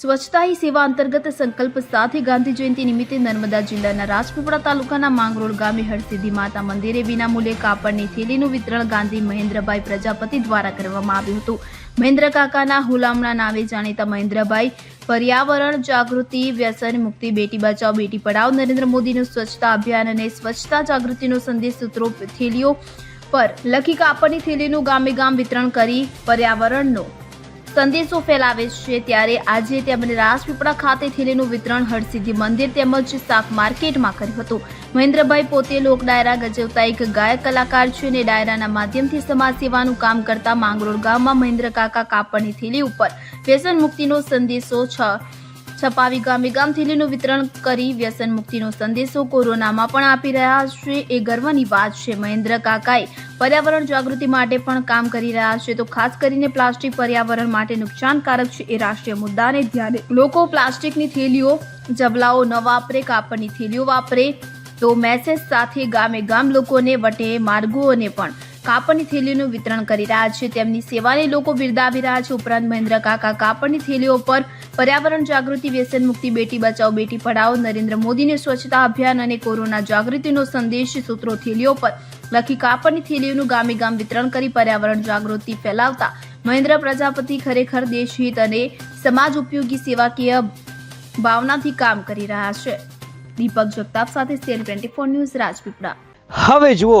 સ્વચ્છતા હી સેવા અંતર્ગત સંકલ્પ સાથે ગાંધી જયંતિ નિમિત્તે નર્મદા જિલ્લાના રાજપીપળા તાલુકાના માંગરોળ ગામે હરસિદ્ધિ માતા મંદિરે વિનામૂલ્યે કાપડની થેલીનું વિતરણ ગાંધી મહેન્દ્રભાઈ પ્રજાપતિ દ્વારા કરવામાં આવ્યું હતું. મહેન્દ્ર કાકાના હુલામણા નામે જાણીતા મહેન્દ્રભાઈ, પર્યાવરણ, જાગૃતિ, વ્યસન, મુક્તિ, બેટી બચાવ બેટી પઢાઓ, નરેન્દ્ર મોદીનું સ્વચ્છતા અભિયાન અને સ્વચ્છતા જાગૃતિનો સંદેશ સૂત્રો થેલીઓ પર લખી કાપડની થેલીનું ગામે ગામ વિતરણ કરી પર્યાવરણનો સંદેશો ફેલાવે છે ત્યારે આજે તેમણે રાજપીપળા ખાતે થેલીનું વિતરણ હરસિદ્ધિ મંદિર તેમજ શાક માર્કેટમાં કર્યું હતું. મહેન્દ્રભાઈ પોતે લોક ડાયરા ગજવતા એક ગાયક કલાકાર છે અને ડાયરાના માધ્યમથી સમાજ સેવાનું કામ કરતા માંગરોળ ગામમાં મહેન્દ્ર કાકા કાપડની થેલી ઉપર વ્યસન મુક્તિનો સંદેશો છ છપાવી ગામે ગામ થેલીનું વિતરણ કરી વ્યસન મુક્તિનો સંદેશો કોરોનામાં પણ આપી રહ્યા છે. એ ગર્વની વાત છે. મહેન્દ્ર કાકાએ પર્યાવરણ જાગૃતિ માટે પણ કામ કરી રહ્યા છે. તો ખાસ કરીને પ્લાસ્ટિક પર્યાવરણ માટે નુકસાનકારક છે એ રાષ્ટ્રીય મુદ્દાને ધ્યાને લોકો પ્લાસ્ટિકની થેલીઓ જબલાઓ ન વાપરે, કાપડની થેલીઓ વાપરે. તો મેસેજ સાથે ગામે ગામ લોકોને વટે, માર્ગોને પણ કાપડની થેલીનું વિતરણ કરી રહ્યા છે. તેમની સેવાને લોકો બિરદાવી રહ્યા છે. ઉપરાંત મહેન્દ્ર કાકા કાપડની થેલીઓ પર પર્યાવરણ જાગૃતિ, વ્યસન મુક્તિ, બેટી બચાવો, બેટી પઢાઓ નરેન્દ્ર મોદીને સ્વચ્છતા અભિયાન અને કોરોના જાગૃતિનો સંદેશ સૂત્રો થેલીઓ પર લખી કાપડની થેલીઓનું ગામે ગામ વિતરણ કરી પર્યાવરણ જાગૃતિ ફેલાવતા મહેન્દ્ર પ્રજાપતિ ખરેખર દેશહિત અને સમાજ ઉપયોગી સેવાકીય ભાવનાથી કામ કરી રહ્યા છે. દીપક જગતાપ સાથે cell twenty four news Rajpipla. હવે જુઓ